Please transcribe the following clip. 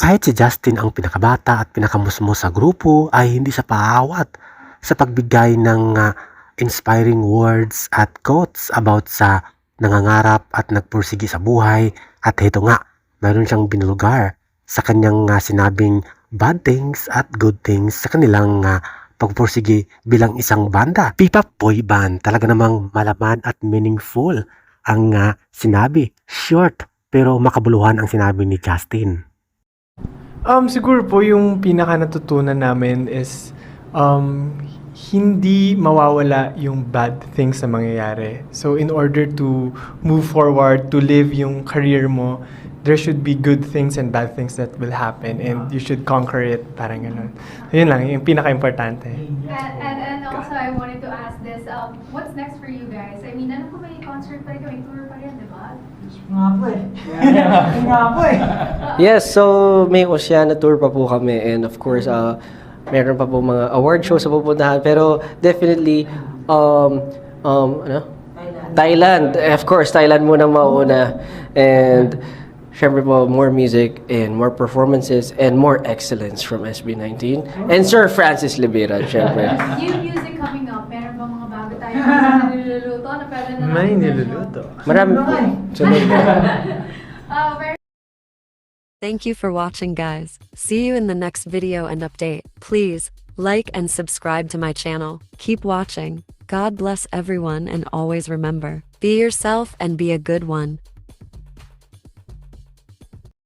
Kahit si Justin ang pinakabata at pinakamusmo sa grupo ay hindi siya paawat sa pagbigay ng ah, inspiring words at quotes about sa nangangarap at nagpursigi sa buhay at ito nga, mayroon siyang binulgar sa kanyang ah, sinabing bad things at good things sa kanilang ah, pagpursigi bilang isang banda. P-pop boy band, talaga namang malaman at meaningful ang ah, sinabi. Short pero makabuluhan ang sinabi ni Justin. Um, siguro po yung pinaka natutunan namin is um, hindi mawawala yung bad things na mangyayari. So in order to move forward, to live yung career mo, there should be good things and bad things that will happen and you should conquer it. Parang ganun. So yun lang, yung pinaka-importante. And, and, and also, I wanted to um, what's next for you guys? I mean, ano po may concert pa rin, may tour pa rin, di ba? Nga po eh. Nga po eh. Yes, so may Oceana tour pa po kami and of course, uh, meron pa po mga award shows sa pupuntahan pero definitely um um ano? Thailand. Of course, Thailand muna mauna and syempre po more music and more performances and more excellence from SB19 and Sir Francis Libera syempre. New music coming up, meron ba mga bago tayo na niluluto na pwede na May niluluto. Marami po. Sunod po. Uh, very Thank you for watching guys. See you in the next video and update. Please, like and subscribe to my channel. Keep watching. God bless everyone and always remember, be yourself and be a good one.